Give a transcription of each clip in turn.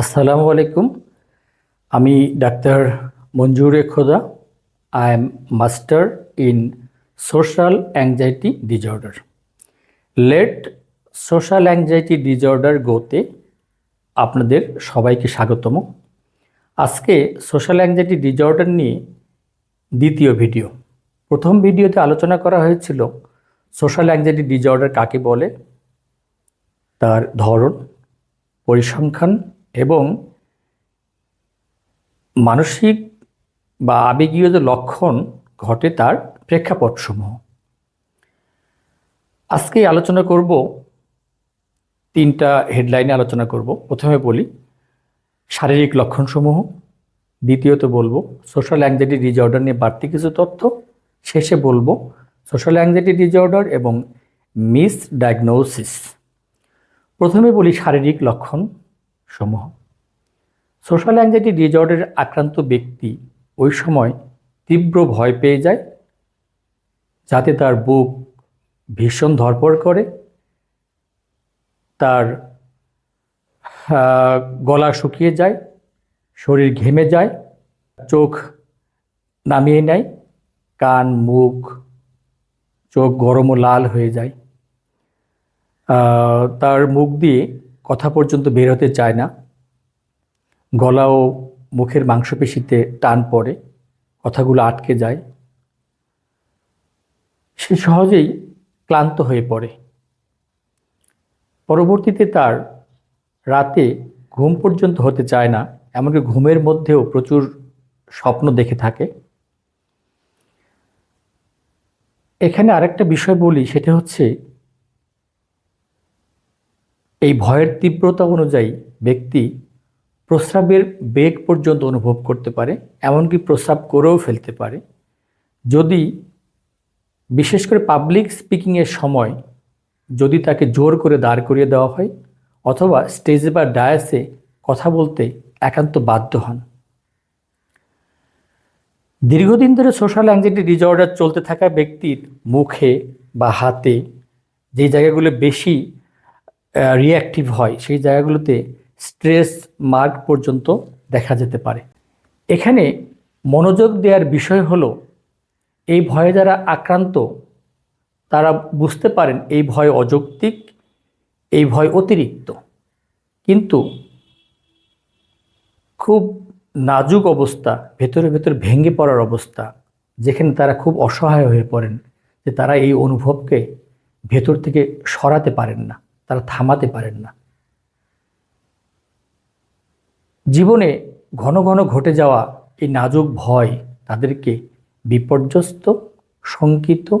আসসালামু আলাইকুম। আমি doctor Manjure Khoda. I am master in social anxiety disorder let social anxiety disorder গোতে আপনাদের সবাইকে স্বাগতম। আজকে সোশ্যাল অ্যাংজাইটি ডিজঅর্ডার নিয়ে দ্বিতীয় ভিডিও। প্রথম ভিডিওতে আলোচনা করা হয়েছিল সোশ্যাল অ্যাংজাইটি ডিজঅর্ডার কাকে বলে, তার ধরন, পরিসংখ্যান এবং মানসিক বা আবেগীয় যে লক্ষণ ঘটে তার প্রেক্ষাপটসমূহ। আজকে আলোচনা করব, তিনটা হেডলাইনে আলোচনা করব। প্রথমে বলি, শারীরিক লক্ষণসমূহ। দ্বিতীয়ত বলব সোশ্যাল অ্যাংজাইটি ডিজঅর্ডার নিয়ে বাড়তি কিছু তথ্য। শেষে বলব সোশ্যাল অ্যাংজাইটি ডিজঅর্ডার এবং মিস ডায়াগনোসিস প্রথমে বলি শারীরিক লক্ষণ। সমূহ। সোশ্যাল অ্যাংজাইটি ডিজঅর্ডারের আক্রান্ত ব্যক্তি ওই সময় তীব্র ভয় পেয়ে যায়, যাতে তার বুক ভীষণ ধরপড় করে, তার গলা শুকিয়ে যায়, শরীর ঘেমে যায়, চোখ নামিয়ে নেয়, কান, মুখ, চোখ গরম ও লাল হয়ে যায়। তার মুখ দিয়ে কথা পর্যন্ত বের হতে চায় না। গলা ও মুখের মাংসপেশিতে টান পড়ে, কথাগুলো আটকে যায়। সে সহজেই ক্লান্ত হয়ে পড়ে। পরবর্তীতে তার রাতে ঘুম পর্যন্ত হতে চায় না, এমনকি ঘুমের মধ্যেও প্রচুর স্বপ্ন দেখে থাকে। এখানে আরেকটা বিষয় বলি, সেটা হচ্ছে এই ভয়ের তীব্রতা অনুযায়ী ব্যক্তি প্রস্রাবের বেগ পর্যন্ত অনুভব করতে পারে, এমনকি প্রস্রাব করেও ফেলতে পারে। যদি বিশেষ করে পাবলিক স্পিকিংয়ের সময় যদি তাকে জোর করে দাঁড় করিয়ে দেওয়া হয়, অথবা স্টেজে বা ডায়াসে কথা বলতে একান্ত বাধ্য হন। দীর্ঘদিন ধরে সোশ্যাল অ্যাংজাইটি ডিজঅর্ডার চলতে থাকা ব্যক্তির মুখে বা হাতে যে জায়গাগুলো বেশি রিঅ্যাক্টিভ হয়। সেই জায়গাগুলোতে স্ট্রেস মার্ক পর্যন্ত দেখা যেতে পারে। এখানে মনোযোগ দেওয়ার বিষয় হলো, এই ভয়ে যারা আক্রান্ত, তারা বুঝতে পারেন এই ভয় অযৌক্তিক, এই ভয় অতিরিক্ত। কিন্তু খুব নাজুক অবস্থা, ভেতরে ভেতরে ভেঙে পড়ার অবস্থা, যেখানে তারা খুব অসহায় হয়ে পড়েন, যে তারা এই অনুভবকে ভেতর থেকে সরাতে পারেন না। তারা থামাতে পারেন না। জীবনে ঘন ঘন ঘটে যাওয়া এই নাজুক ভয় তাদেরকে বিপর্যস্ত, শঙ্কিত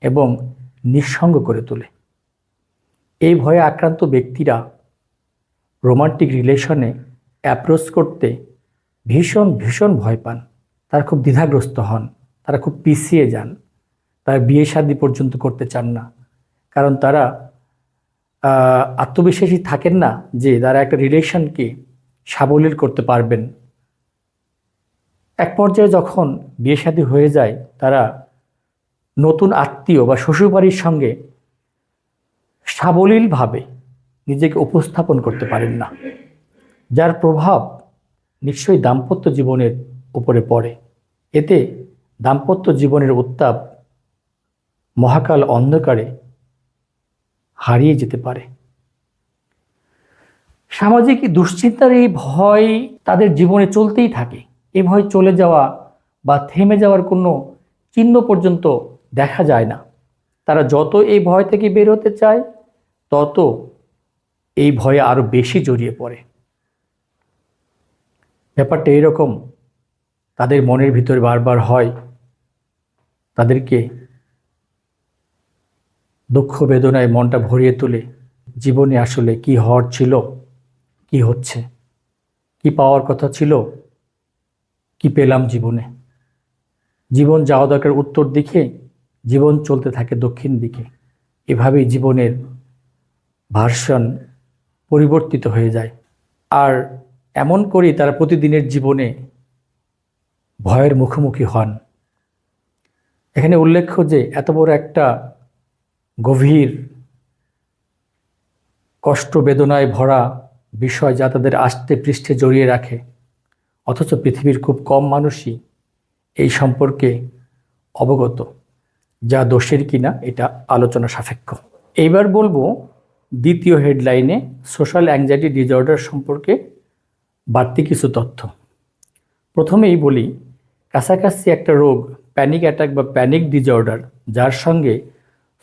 এবং নিঃসঙ্গ করে তোলে। এই ভয়ে আক্রান্ত ব্যক্তিরা রোমান্টিক রিলেশনে অ্যাপ্রোচ করতে ভীষণ ভীষণ ভয় পান। তারা খুব দ্বিধাগ্রস্ত হন। তারা খুব পিছিয়ে যান। তারা বিয়ে শাদী পর্যন্ত করতে চান না। কারণ তারা আত্মবিশ্বাসী থাকেন না যে তারা একটা রিলেশনকে সাবলীল করতে পারবেন। এক পর্যায়ে যখন বিয়ে শাদী হয়ে যায়, তারা নতুন আত্মীয় বা শ্বশুরবাড়ির সঙ্গে সাবলীলভাবে নিজেকে উপস্থাপন করতে পারেন না, যার প্রভাব নিশ্চয়ই দাম্পত্য জীবনের উপরে পড়ে। এতে দাম্পত্য জীবনের উত্তাপ মহাকাল অন্ধকারে হারিয়ে যেতে পারে। সামাজিক দুশ্চিন্তার এই ভয় তাদের জীবনে চলতেই থাকে। এই ভয় চলে যাওয়া বা থেমে যাওয়ার কোনো চিহ্ন পর্যন্ত দেখা যায় না। তারা যত এই ভয় থেকে বের হতে চায়, তত এই ভয়ে আরও বেশি জড়িয়ে পড়ে। ব্যাপারটা এরকম। তাদের মনের ভিতরে বারবার হয়, তাদেরকে দুঃখ বেদনায় মনটা ভরিয়ে তোলে, জীবনে আসলে কি হওয়ার ছিল, কি হচ্ছে, কি পাওয়ার কথা ছিল, কি পেলাম জীবনে? জীবন যাওয়া দরকার উত্তর দিকে, জীবন চলতে থাকে দক্ষিণ দিকে। এভাবেই জীবনের ভার্সন পরিবর্তিত হয়ে যায়। আর এমন করেই তারা প্রতিদিনের জীবনে ভয়ের মুখোমুখি হন। এখানে উল্লেখ্য যে, এত বড় একটা গভীর কষ্ট বেদনায় ভরা বিষয় যা তাদের আষ্টে পৃষ্ঠে জড়িয়ে রাখে। অথচ পৃথিবীর খুব কম মানুষই এই সম্পর্কে অবগত, যা দোষের কিনা এটা আলোচনা সাপেক্ষ। এইবার বলব দ্বিতীয় হেডলাইনে সোশ্যাল অ্যাংজাইটি ডিজঅর্ডার সম্পর্কে বাড়তি কিছু তথ্য। প্রথমেই বলি, কাছাকাছি একটা রোগ, প্যানিক অ্যাটাক বা প্যানিক ডিজঅর্ডার যার সঙ্গে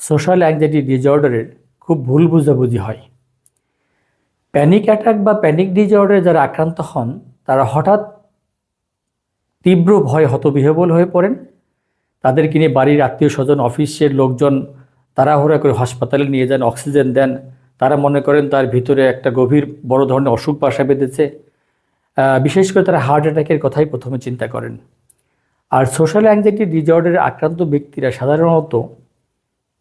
সোশ্যাল অ্যাংজাইটি ডিজঅর্ডারের খুব ভুল বুঝাবুঝি হয়। প্যানিক অ্যাটাক বা প্যানিক ডিজঅর্ডারে যারা আক্রান্ত হন, তারা হঠাৎ তীব্র ভয় হতবিহবল হয়ে পড়েন। তাদেরকে নিয়ে বাড়ির আত্মীয় স্বজন, অফিসের লোকজন তাড়াহুড়া করে হাসপাতালে নিয়ে যান, অক্সিজেন দেন। তারা মনে করেন তার ভিতরে একটা গভীর বড় ধরনের অসুখ বাসা বেঁধেছে। বিশেষ করে তারা হার্ট অ্যাটাকের কথাই প্রথমে চিন্তা করেন। আর সোশ্যাল অ্যাংজাইটি ডিজঅর্ডারে আক্রান্ত ব্যক্তিরা সাধারণত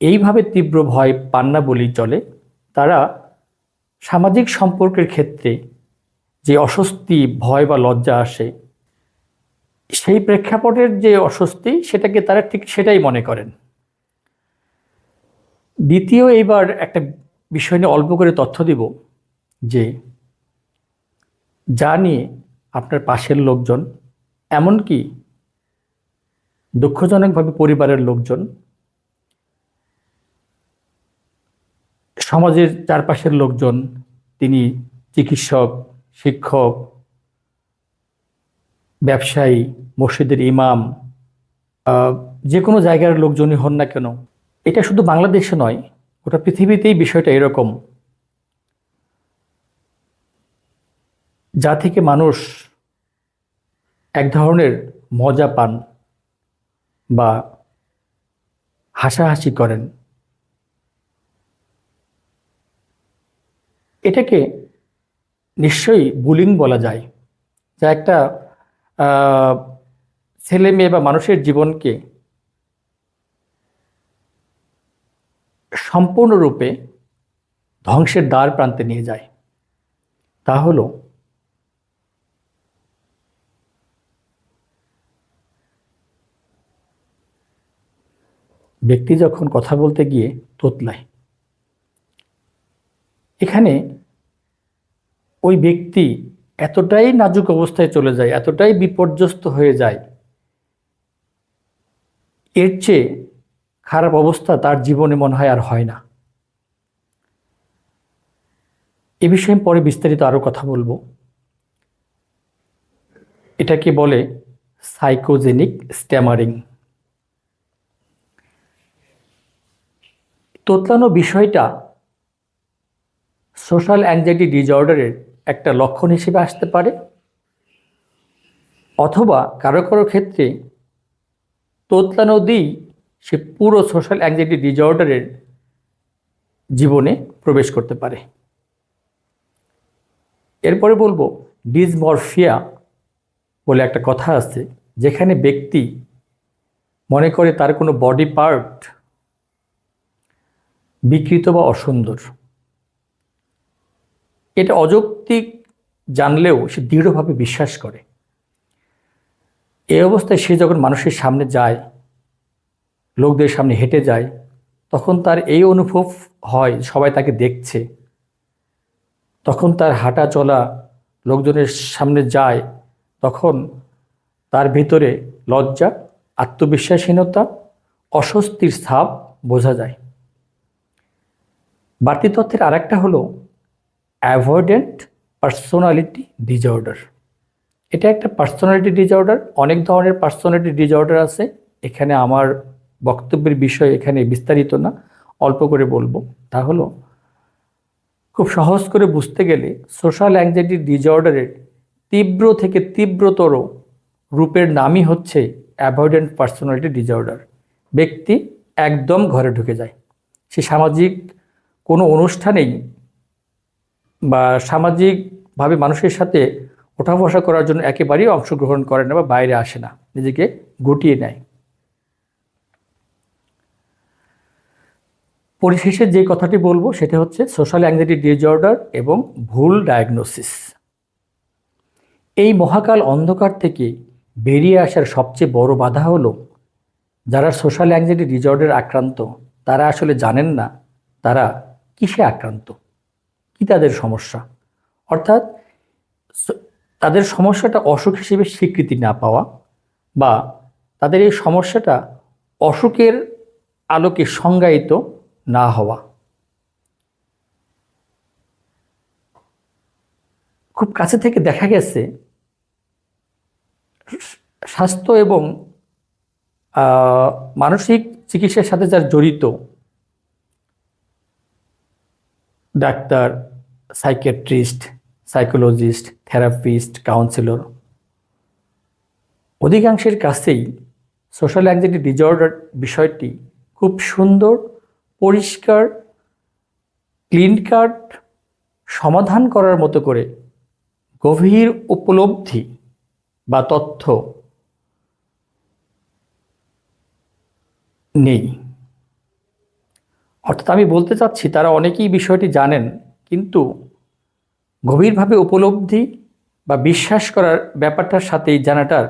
এইভাবে তীব্র ভয় পান না বলেই চলে তারা সামাজিক সম্পর্কের ক্ষেত্রে যে অস্বস্তি, ভয় বা লজ্জা আসে, সেই প্রেক্ষাপটের যে অস্বস্তি সেটাকে তারা ঠিক সেটাই মনে করেন। দ্বিতীয় এইবার একটা বিষয় নিয়ে অল্প করে তথ্য দিব যে, যা নিয়ে আপনার পাশের লোকজন, এমনকি দুঃখজনকভাবে পরিবারের লোকজন সমাজের চারপাশের লোকজন, তিনি চিকিৎসক, শিক্ষক, ব্যবসায়ী, মসজিদের ইমাম যে কোনো জায়গার লোকজনই হন না কেন, এটা শুধু বাংলাদেশে নয়, গোটা পৃথিবীতেই বিষয়টা এরকম। যা থেকে মানুষ এক ধরনের মজা পান বা হাসাহাসি করেন। এটাকে নিশ্চয়ই বুলিং বলা যায়। যা একটা ছেলে মেয়ে বা মানুষের জীবনকে সম্পূর্ণরূপে ধ্বংসের দ্বার প্রান্তে নিয়ে যায়। তা হল, ব্যক্তি যখন কথা বলতে গিয়ে তোতলায় এখানে ওই ব্যক্তি এতটাই নাজুক অবস্থায় চলে যায়, এতটাই বিপর্যস্ত হয়ে যায়, এর চেয়ে খারাপ অবস্থা তার জীবনে মনে হয় আর হয় না। এ বিষয়ে পরে বিস্তারিত আরও কথা বলব। এটাকে বলে সাইকোজেনিক স্ট্যামারিং। তোতলানো বিষয়টা সোশ্যাল অ্যাংজাইটি ডিজঅর্ডারের একটা লক্ষণ হিসেবে আসতে পারে, অথবা কারও কারও ক্ষেত্রে তোতলানো দিয়েই সে পুরো সোশ্যাল অ্যাংজাইটি ডিজঅর্ডারের জীবনে প্রবেশ করতে পারে। এরপরে বলব, ডিসমরফিয়া বলে একটা কথা আছে, যেখানে ব্যক্তি মনে করে তার কোনো বডি পার্ট বিকৃত বা অসুন্দর। এটা অযৌক্তিক জানলেও সে দৃঢ়ভাবে বিশ্বাস করে। এই অবস্থায় সে যখন মানুষের সামনে যায়, লোকদের সামনে হেঁটে যায়, তখন তার এই অনুভব হয়, সবাই তাকে দেখছে। তখন তার হাঁটা চলা লোকজনের সামনে যায়, তখন তার ভিতরে লজ্জা, আত্মবিশ্বাসহীনতা, অস্বস্তির ছাপ বোঝা যায়। বাড়তি তথ্যের আরেকটা হলো অ্যাভয়েডেন্ট পার্সোনালিটি ডিজঅর্ডার এটা একটা পার্সোনালিটি ডিজঅর্ডার অনেক ধরনের পার্সোনালিটি ডিজঅর্ডার আছে। এখানে আমার বক্তব্যের বিষয় এখানে বিস্তারিত না, অল্প করে বলব। তা হলো, খুব সহজ করে বুঝতে গেলে সোশ্যাল অ্যাংজাইটি ডিজঅর্ডারের তীব্র থেকে তীব্রতর রূপের নামই হচ্ছে অ্যাভয়েডেন্ট পার্সোনালিটি ডিজঅর্ডার ব্যক্তি একদম ঘরে ঢুকে যায়। সে সামাজিক কোনো অনুষ্ঠানেই বা সামাজিকভাবে মানুষের সাথে ওঠা বসা করার জন্য একেবারেই অংশগ্রহণ করে না বা বাইরে আসে না, নিজেকে গুটিয়ে নেয়। পরিশেষে যে কথাটি বলব সেটা হচ্ছে সোশ্যাল অ্যাংজাইটি ডিজঅর্ডার এবং ভুল ডায়াগনোসিস এই মহাকাল অন্ধকার থেকে বেরিয়ে আসার সবচেয়ে বড় বাধা হলো, যারা সোশ্যাল অ্যাংজাইটি ডিজঅর্ডার আক্রান্ত, তারা আসলে জানেন না তারা কিসে আক্রান্ত। কি তাদের সমস্যা? অর্থাৎ তাদের সমস্যাটা অসুখ হিসেবে স্বীকৃতি না পাওয়া বা তাদের এই সমস্যাটা অসুখের আলোকে সংজ্ঞায়িত না হওয়া। খুব কাছে থেকে দেখা গেছে, স্বাস্থ্য এবং মানসিক চিকিৎসার সাথে যারা জড়িত, doctor psychiatrist psychologist therapist counsellor অধিকাংশের কাছেই সোশ্যাল অ্যাংজাইটি ডিজর্ডার বিষয়টি খুব সুন্দর, পরিষ্কার ক্লিন কাট সমাধান করার মতো করে গভীর উপলব্ধি বা তথ্য নেই। অর্থাৎ আমি বলতে চাচ্ছি, তারা অনেকেই বিষয়টি জানেন। কিন্তু গভীরভাবে উপলব্ধি বা বিশ্বাস করার ব্যাপারটার সাথে এই জানাটার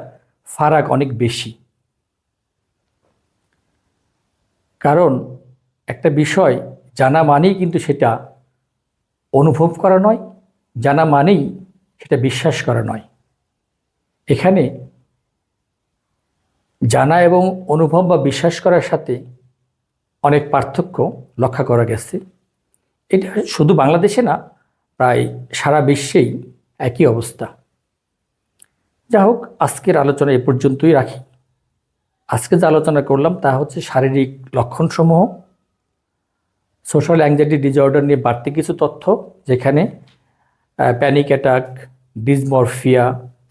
ফারাক অনেক বেশি। কারণ একটা বিষয় জানা মানেই কিন্তু সেটা অনুভব করা নয়, জানা মানেই সেটা বিশ্বাস করা নয়। এখানে জানা এবং অনুভব বা বিশ্বাস করার সাথে অনেক পার্থক্য লক্ষ্য করা গেছে। এটা শুধু বাংলাদেশে না, প্রায় সারা বিশ্বেই একই অবস্থা। যা হোক, আজকের আলোচনা এ পর্যন্তই রাখি। আজকে যে আলোচনা করলাম তা হচ্ছে শারীরিক লক্ষণসমূহ সোশ্যাল অ্যাংজাইটি ডিজঅর্ডার নিয়ে বাড়তি কিছু তথ্য, যেখানে panic attack dysmorphia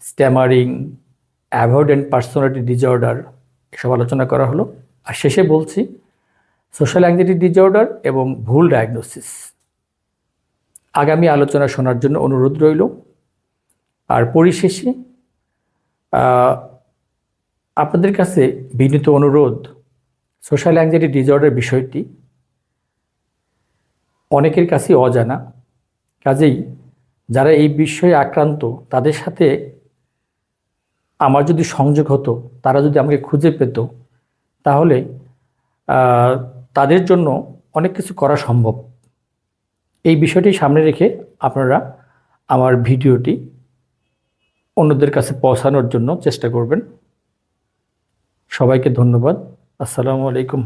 stammering avoidant personality disorder এসব আলোচনা করা হলো। আর শেষে বলছি সোশ্যাল অ্যাংজাইটি ডিজঅর্ডার এবং ভুল ডায়াগনোসিস আগামী আলোচনা শোনার জন্য অনুরোধ রইল। আর পরিশেষে আপনাদের কাছে বিনীত অনুরোধ, সোশ্যাল অ্যাংজাইটি ডিজঅর্ডার বিষয়টি অনেকের কাছেই অজানা। কাজেই যারা এই বিষয়ে আক্রান্ত, তাদের সাথে আমার যদি সংযোগ হতো, তারা যদি আমাকে খুঁজে পেত, তাহলে তাদের জন্য অনেক কিছু করা সম্ভব। এই বিষয়টি সামনে রেখে আপনারা আমার ভিডিওটি অন্যদের কাছে পৌঁছানোর জন্য চেষ্টা করবেন। সবাইকে ধন্যবাদ। আসসালামু আলাইকুম।